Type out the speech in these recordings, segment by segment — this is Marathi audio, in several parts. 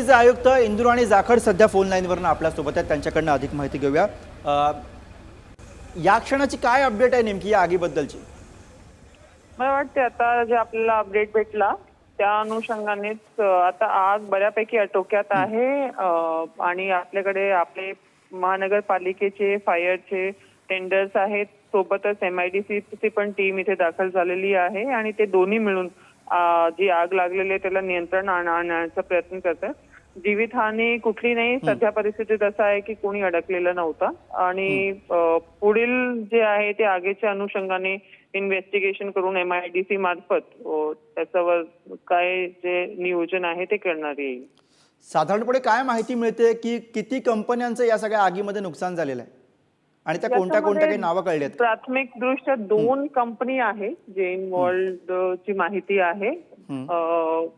एमआयडीसीचे आयुक्त इंदुराणी जाखड सध्या फोन लाईनवरनं आपल्यासोबत आहेत. त्यांच्याकडनं अधिक माहिती घेऊया. या क्षणाची काय अपडेट आहे नेमकी या आगीबद्दलची? मला वाटते आता जे आपल्याला अपडेट भेटला त्या अनुषंगानेच आता आग बऱ्यापैकी आटोक्यात आहे. आणि आपल्याकडे आपले महानगरपालिकेचे फायरचे टेंडर्स आहेत. सोबतच एमआयडीसीची पण टीम इथे दाखल झालेली आहे. आणि ते दोन्ही मिळून जी आग लागलेली आहे त्याला नियंत्रण आण- आणण्याचा प्रयत्न करतात जीवितहानी कुठली नाही. सध्या परिस्थितीत असं आहे की कोणी अडकलेलं नव्हतं. आणि पुढील जे आहे ते आगीच्या अनुषंगाने इन्व्हेस्टिगेशन करून एमआयडीसी मार्फत अ, त्याच्यावर काय जे नियोजन आहे ते करण्यात येईल. साधारणपणे काय माहिती मिळते की किती कंपन्यांचं या सगळ्या आगीमध्ये नुकसान झालेलं आहे? आणि त्या कोणत्या कोणत्या काही नावं कळली आहेत? प्राथमिक दृष्ट्या दोन कंपनी आहे जे इन्व्हॉल्ड ची माहिती आहे.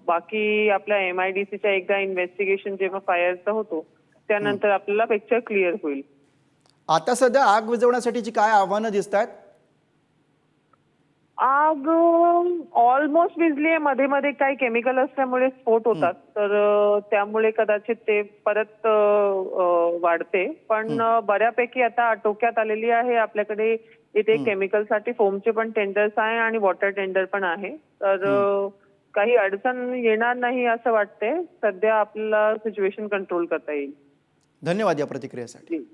बाकी आपल्या एमआयडीसीच्या एकदा इन्व्हेस्टिगेशन जेव्हा फायरचा होतो त्यानंतर आपल्याला पिक्चर क्लिअर होईल. आता सध्या आग विझवण्यासाठीची काय आव्हानं दिसत आहेत आग ऑलमोस्ट विजली आहे मध्ये मध्ये काही केमिकल असल्यामुळे स्फोट होतात. तर त्यामुळे कदाचित ते परत वाढते. पण बऱ्यापैकी आता आटोक्यात आलेली आहे. आपल्याकडे इथे केमिकलसाठी फोमचे पण टेंडर्स आहे आणि वॉटर टेंडर पण आहे. तर काही अडचण येणार नाही असं वाटतंय सध्या आपल्याला सिच्युएशन कंट्रोल करता येईल. धन्यवाद या प्रतिक्रियेसाठी.